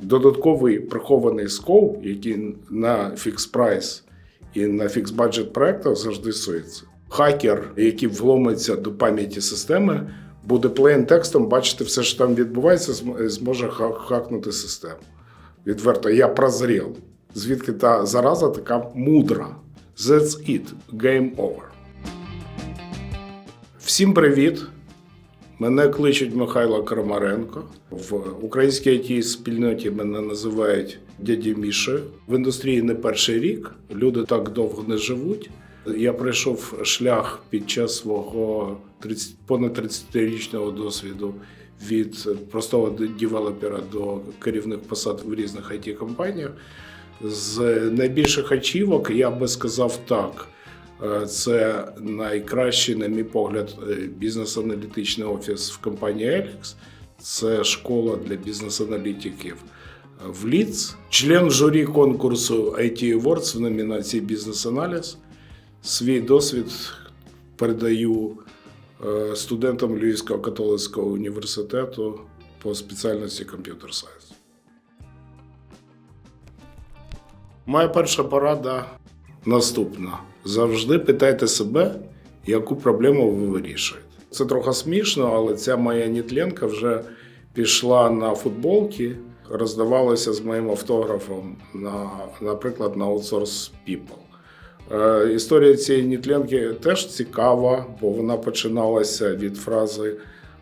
Додатковий прихований скоп, який на фікс прайс і на фікс бюджет проектах завжди сується. Хакер, який вломиться до пам'яті системи, буде плейн текстом бачити все, що там відбувається, зможе хакнути систему. Відверто, я прозрів. Звідки та зараза така мудра? That's it. Game over. Всім привіт! Мене кличуть Михайло Крамаренко. В українській it спільноті мене називають дяді Мішею. В індустрії не перший рік. Люди так довго не живуть. Я пройшов шлях під час свого 30, понад 30-річного досвіду від простого девелопера до керівних посад в різних it компаніях З найбільших ачівок я би сказав так. Е, Це найкращий, на мій погляд, е, бізнес-аналітичний офіс в компанії Elix. Це школа для бізнес-аналітиків в Ліц, член журі конкурсу IT Awards в номінації Бізнес-аналіз. Свій досвід передаю е, студентам Львівського католицького університету по спеціальності комп'ютер сайенс. Моя перша порада наступна: завжди питайте себе, яку проблему ви вирішуєте. Це трохи смішно, але ця моя нітленка вже пішла на футболки, роздавалася з моїм автографом, на, наприклад, на Outsource People. Е, історія цієї нітленки теж цікава, бо вона починалася від фрази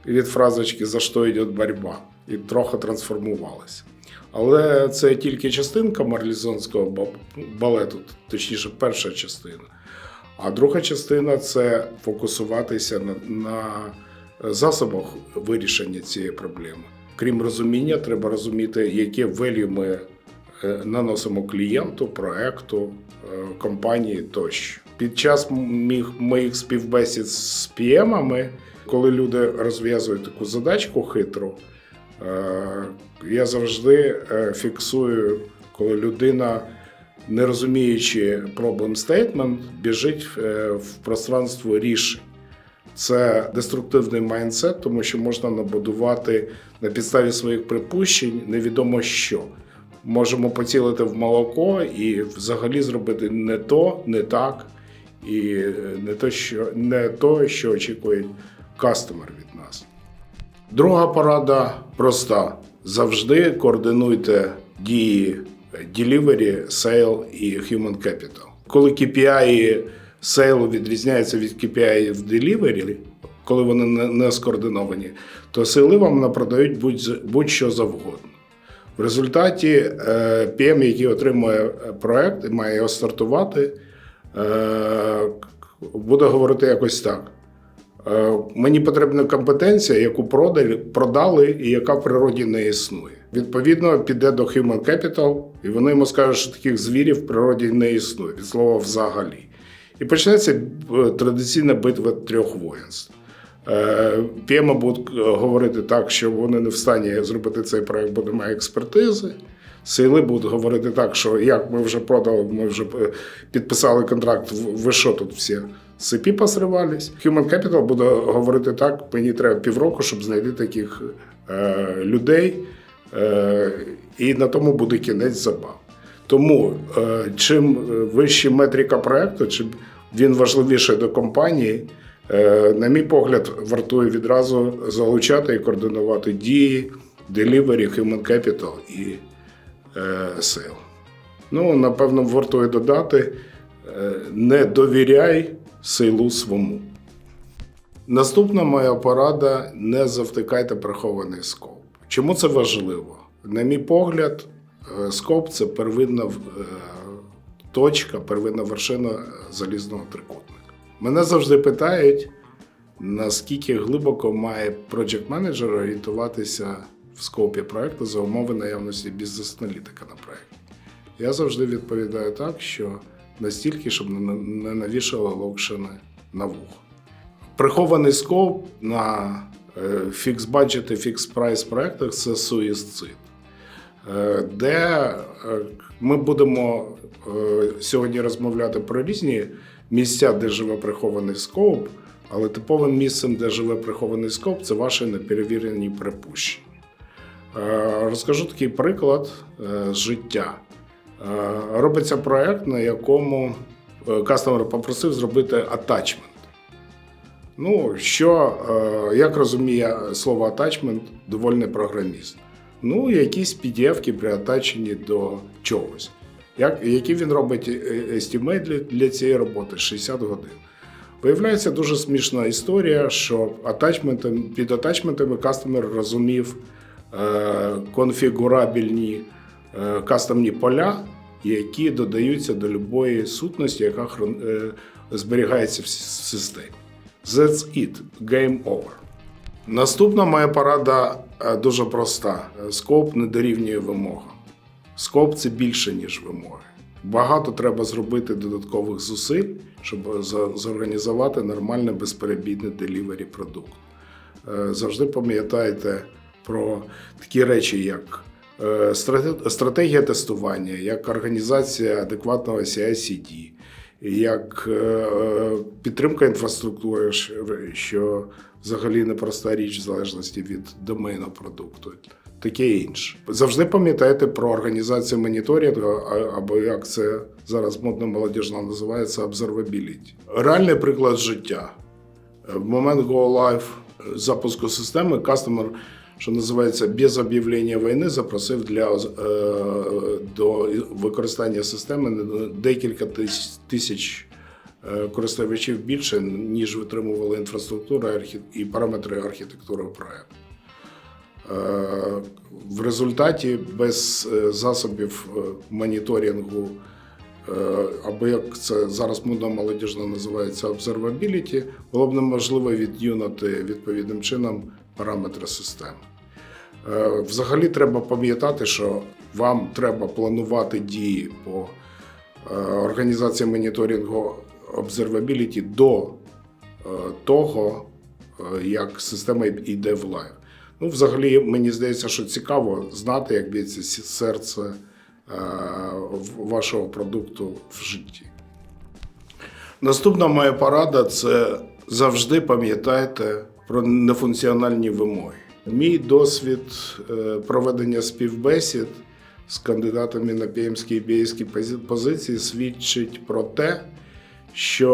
від фразочки За що йде боротьба і трохи трансформувалася. Але це тільки частинка марлізонського балету, точніше, перша частина. А друга частина це фокусуватися на, на засобах вирішення цієї проблеми. Крім розуміння, треба розуміти, яке value ми е, наносимо клієнту, проекту, е, компанії тощо. Під час моїх співбесід з PM-ами, коли люди розв'язують таку задачку хитру, Е, Я завжди е, фіксую, коли людина, не розуміючи проблем стейтмент, біжить е, в пространство рішень. Це деструктивний майндсет, тому що можна набудувати на підставі своїх припущень невідомо що. Можемо поцілити в молоко і взагалі зробити не то, не так, і не то, що, не то, що очікує кастомер від нас. Друга порада проста: завжди координуйте дії delivery, sale і human capital. Коли KPI sale відрізняються від KPI в delivery, коли вони не- скоординовані, то сили вам напродають будь- будь-що завгодно. В результаті е, PM, який отримує е, проект і має його стартувати, е, буде говорити якось так. Е, Мені потрібна компетенція, яку продали, продали і яка в природі не існує. Відповідно, піде до Human Capital, і вони йому скажуть, що таких звірів в природі не існує, від слова взагалі. І почнеться е, традиційна битва трьох воїнств. Е, PM будуть говорити так, що вони не в стані зробити цей проект, бо немає експертизи. Сили будуть говорити так, що як ми вже продали, ми вже підписали контракт. Ви що тут всі цепі посривались? Human Capital буде говорити так: мені треба півроку, щоб знайти таких е, людей, е, і на тому буде кінець забав. Тому е, чим вища метрика проекту, чим він важливіший до компанії, е, на мій погляд, вартує відразу залучати і координувати дії, delivery, human capital і е, sale. Ну, напевно, вартує додати: е, не довіряй силу свому. Наступна моя порада: не завтикайте прихований скоп. Чому це важливо? На мій погляд, е, скоп це первинна е, точка, первинна вершина залізного трикутника. Мене завжди питають, наскільки глибоко має project менеджер орієнтуватися в скопі проекту за умови наявності бізнес-аналітика на проєкті. Я завжди відповідаю так, що настільки, щоб не навішали локшини на вухо. Прихований скоп на фікс бюджет і фікс прайс проектах це суїцид, Е, де е, ми будемо е, сьогодні розмовляти про різні місця, де живе прихований скоп, але типовим місцем, де живе прихований скоп, це ваші неперевірені припущення. Е, Розкажу такий приклад е, життя. Е, Робиться проект, на якому е, кастомер попросив зробити атачмент. Ну, що, е, як розуміє слово атачмент, довольний програміст. Ну, якісь PDF-ки приатачені до чогось. Як, який він робить естімейт для, для цієї роботи 60 годин. Виявляється дуже смішна історія, що атачментом, під атачментами кастомер розумів е, конфігурабельні е, кастомні поля, які додаються до будь-якої сутності, яка хрон- е, зберігається в системі. That's it. Game over. Наступна моя порада е, дуже проста: скоп не дорівнює вимогам. Скоп це більше, ніж вимоги. Багато треба зробити додаткових зусиль, щоб зорганізувати нормальне безперебійне делівері продукт. Е, Завжди пам'ятайте про такі речі, як е, стратегія тестування, як організація адекватного CI-CD, як е, е, підтримка інфраструктури, що взагалі непроста річ в залежності від домену продукту. Таке інше. Завжди пам'ятайте про організацію моніторингу, або як це зараз модно молодіжно називається observability. Реальний приклад життя. В момент Go Live запуску системи кастомер, що називається без об'явлення війни, запросив для е, до використання системи декілька тисяч е, користувачів більше, ніж витримувала інфраструктура і параметри архітектури проекту. Е, В результаті без засобів моніторингу, або як це зараз модно молодіжно називається observability, було б неможливо відюнати відповідним чином параметри системи. Е, Взагалі треба пам'ятати, що вам треба планувати дії по е, організації моніторингу observability до е, того, як система йде в лайв. Ну, взагалі, мені здається, що цікаво знати, як б'ється серце вашого продукту в житті. Наступна моя порада це завжди пам'ятайте про нефункціональні вимоги. Мій досвід е, проведення співбесід з кандидатами на PM-ські і BA-ські позиції свідчить про те, що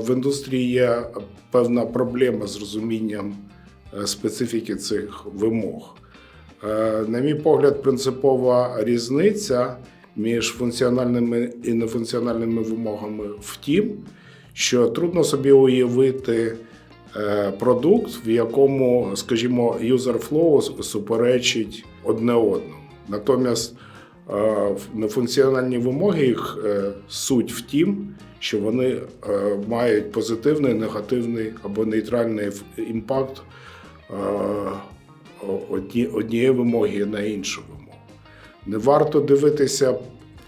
е, в індустрії є певна проблема з розумінням е, специфіки цих вимог. На мій погляд, принципова різниця між функціональними і нефункціональними вимогами в тім, що трудно собі уявити продукт, в якому, скажімо, user flow суперечить одне одному. Натомість е, нефункціональні вимоги їх е, суть в тім, що вони е, мають позитивний, негативний або нейтральний імпакт е, однієї вимоги на іншу вимогу. Не варто дивитися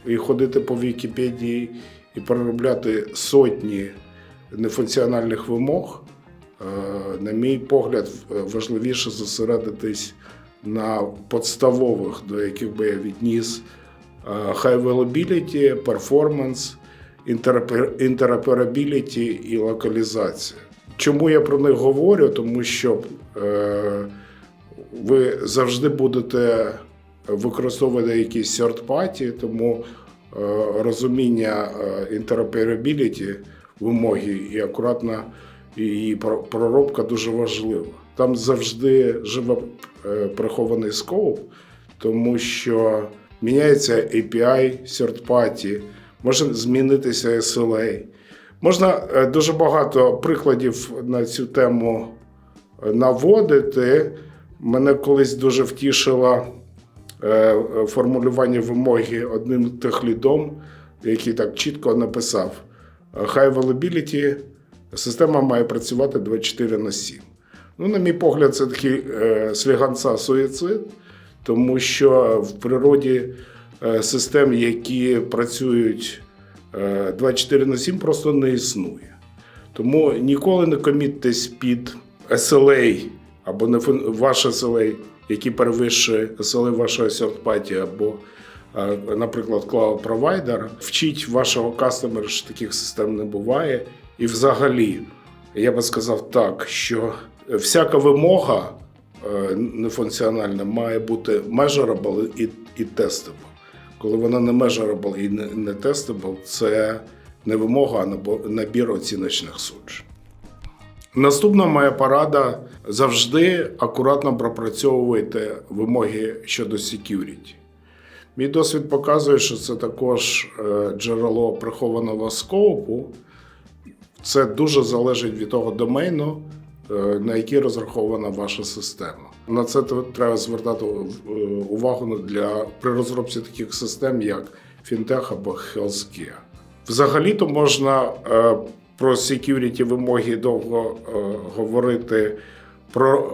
і ходити по Вікіпедії і переробляти сотні нефункціональних вимог. Е, На мій погляд, важливіше зосередитись на подставових, до яких би я відніс е, high availability, performance, interoperability і локалізація. Чому я про них говорю? Тому що е, ви завжди будете використовувати якісь third party, тому е, розуміння е, interoperability вимоги і акуратна її проробка дуже важлива. Там завжди живе е, прихований скоп, тому що міняється API third party, може змінитися SLA. Можна е, дуже багато прикладів на цю тему е, наводити. Мене колись дуже втішило формулювання вимоги одним техлідом, який так чітко написав: High availability система має працювати 24 на 7. Ну, на мій погляд, це такий е, сліганця суїцид, тому що в природі е, систем, які працюють е, 24 на 7, просто не існує. Тому ніколи не коміттесь під SLA або не ваш SLA, який перевищує SLA вашого сердпаті, або, е, наприклад, cloud провайдер. Вчіть вашого кастомера, що таких систем не буває. І взагалі, я би сказав так, що всяка вимога е, нефункціональне, має бути measurable і, і testable. Коли вона не measurable і не, не testable, це не вимога, а набір оціночних суджень. Наступна моя порада завжди акуратно пропрацьовуйте вимоги щодо security. Мій досвід показує, що це також е, джерело прихованого скоупу. Це дуже залежить від того домену, е, на який розрахована ваша система. На це треба звертати е, увагу для при розробці таких систем, як фінтех або healthcare. Взагалі-то можна е, про security вимоги довго говорити, про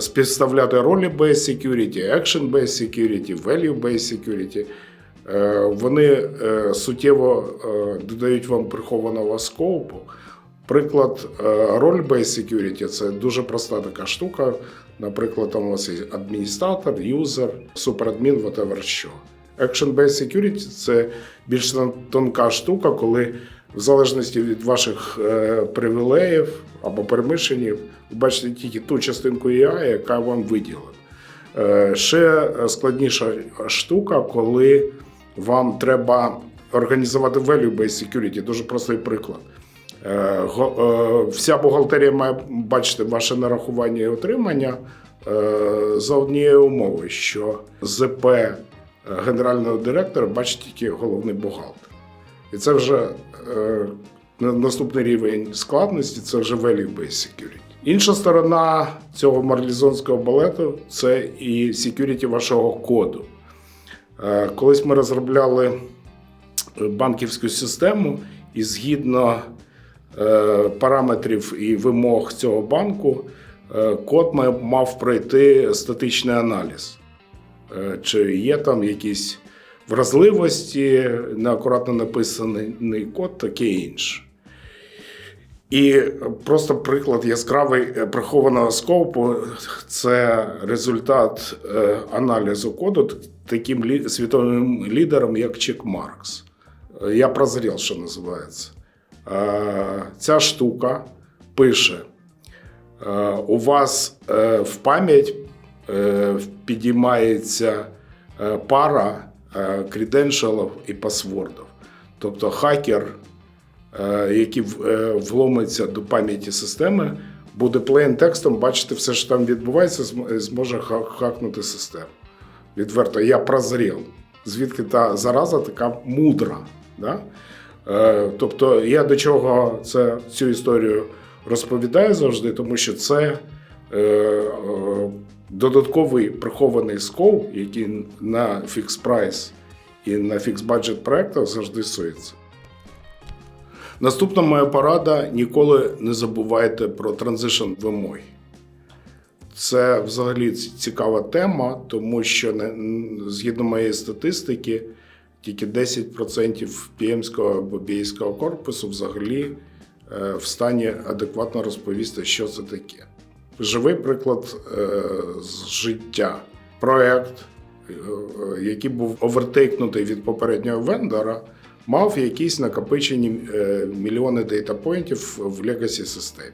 співставляти ролі based security, action based security, value based security. Е, Вони е, суттєво е, додають вам прихованого скопу. Приклад роль based security це дуже проста така штука. Наприклад, там у вас є адміністратор, юзер, суперадмін, whatever що. Action based security це більш тонка штука, коли в залежності від ваших привілеїв або перемишенів, ви бачите тільки ту частинку AI, яка вам виділена. Ще складніша штука, коли вам треба організувати value-based security. Дуже простий приклад. Е, е, Вся бухгалтерія має бачити ваше нарахування і отримання е, за однієї умови, що ЗП генерального директора бачить тільки головний бухгалтер. І це вже наступний рівень складності це вже value-based security. Інша сторона цього марлізонського балету це і security вашого коду. Е, Колись ми розробляли банківську систему, і згідно е, параметрів і вимог цього банку, е, код мав пройти статичний аналіз. Е, Чи є там якісь вразливості, неакуратно написаний код, таке інше. І просто приклад яскравий е, прихованого скопу це результат е, аналізу коду таким лі- світовим лідером, як Чек Маркс. Е, Я прозрів, що називається. Е, Ця штука пише: е, у вас в пам'ять підіймається пара креденшалів і пасвордів. Тобто хакер який вломиться до пам'яті системи, буде плейн текстом бачити все, що там відбувається, зможе хакнути систему. Відверто, я прозрів. Звідки та зараза така мудра. Да? Е, Тобто, я до чого це, цю історію розповідаю завжди, тому що це е, е, додатковий прихований скоп, який на фікс прайс і на фікс бюджет проектах завжди сується. Наступна моя порада: ніколи не забувайте про транзишн вимоги. Це взагалі цікава тема, тому що згідно моєї статистики, тільки 10% піємського або бійського корпусу взагалі е, в стані адекватно розповісти, що це таке. Живий приклад е, з життя. Проект, е, який був овертейкнутий від попереднього вендора, мав якісь накопичені мільйони дейтапоінтів в legacy системі.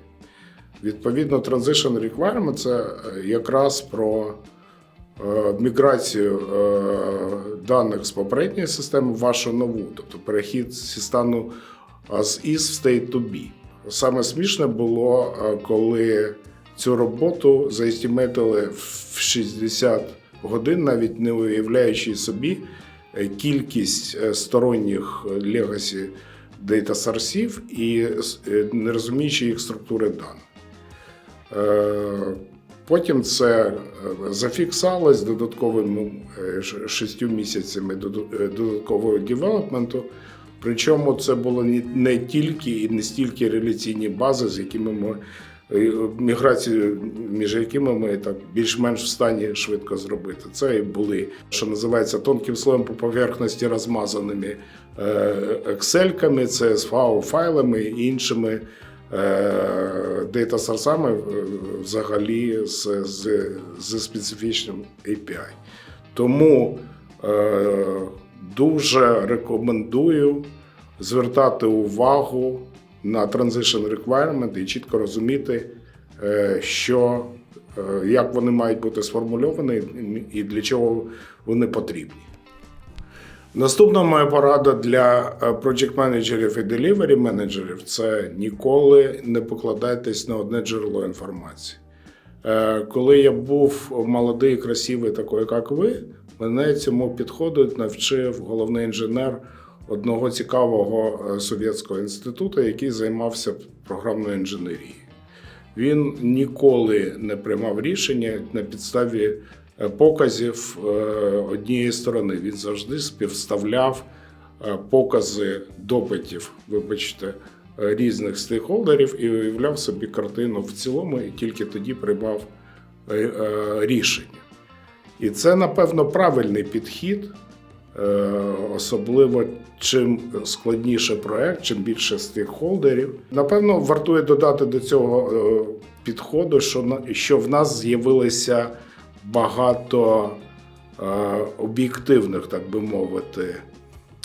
Відповідно, Transition Requirement це е, якраз про е, міграцію е, даних з попередньої системи в вашу нову, тобто перехід зі стану з is в state to be. Саме смішне було, коли цю роботу заестіметили в 60 годин, навіть не уявляючи собі кількість сторонніх legacy дейта сорсів і не розуміючи їх структури даних. Е, Потім це е, зафіксалось додатковими е, шістю місяцями додаткового девелопменту. Причому це було не- тільки і не стільки реляційні бази, з якими ми міграцію, між якими ми так більш-менш в стані швидко зробити. Це і були, що називається тонким слоєм по поверхності розмазаними ексельками, CSV файлами і іншими дейта сорсами взагалі з, з, з специфічним API. Тому е, дуже рекомендую звертати увагу на transition requirement і чітко розуміти, е, що е, як вони мають бути сформульовані і для чого вони потрібні. Наступна моя порада для project менеджерів і delivery менеджерів це ніколи не покладайтесь на одне джерело інформації. Е, Коли я був молодий красивий, такий, як ви, мене цьому підходу навчив головний інженер одного цікавого е, совєтського інституту, який займався програмною інженерією. Він ніколи не приймав рішення на підставі показів е, однієї сторони. Він завжди співставляв е, покази допитів, вибачте, е, різних стейкхолдерів і уявляв собі картину в цілому, і тільки тоді приймав е, е, рішення. І це, напевно, правильний підхід. Е, Особливо чим складніше проект, чим більше стейкхолдерів. Напевно, вартує додати до цього е, підходу, що що в нас з'явилося багато е, об'єктивних, так би мовити,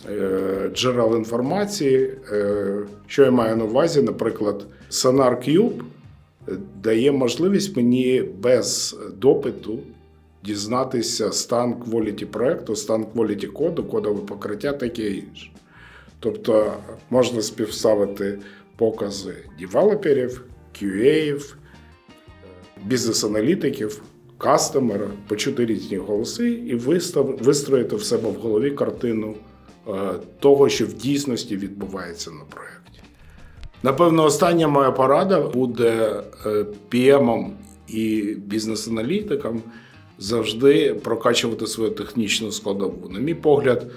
е, джерел інформації. Е, Що я маю на увазі? Наприклад, Sonar Cube дає можливість мені без допиту дізнатися стан кваліті проекту, стан кваліті коду, кодове покриття, таке інше. Тобто можна співставити покази девелоперів, QA, бізнес-аналітиків, кастомера, почути різні голоси і вистав, вистроїти в себе в голові картину е, того, що в дійсності відбувається на проєкті. Напевно, остання моя порада буде е, PM і бізнес-аналітикам завжди прокачувати свою технічну складову. На мій погляд,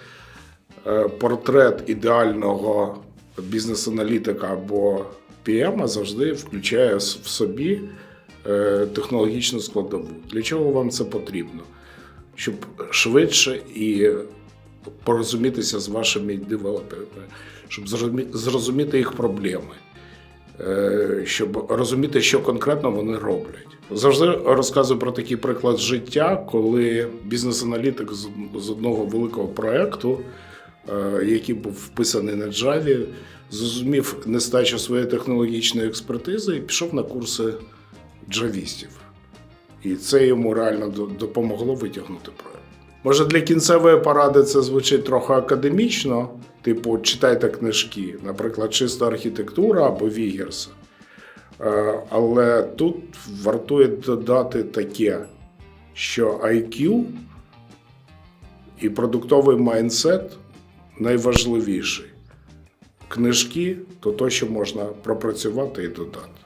е, портрет ідеального бізнес-аналітика або PM завжди включає в собі технологічну складову. Для чого вам це потрібно? Щоб швидше і порозумітися з вашими девелоперами, щоб зрозуміти їх проблеми, е, щоб розуміти, що конкретно вони роблять. Завжди розказую про такий приклад життя, коли бізнес-аналітик з одного великого проекту, е, який був вписаний на Java, зрозумів нестачу своєї технологічної експертизи і пішов на курси джавістів. І це йому реально допомогло витягнути проект. Може, для кінцевої поради це звучить трохи академічно, типу читайте книжки, наприклад, чиста архітектура або Вігерса. Е, Але тут вартує додати таке, що IQ і продуктовий майндсет найважливіший. Книжки то то, що можна пропрацювати і додати.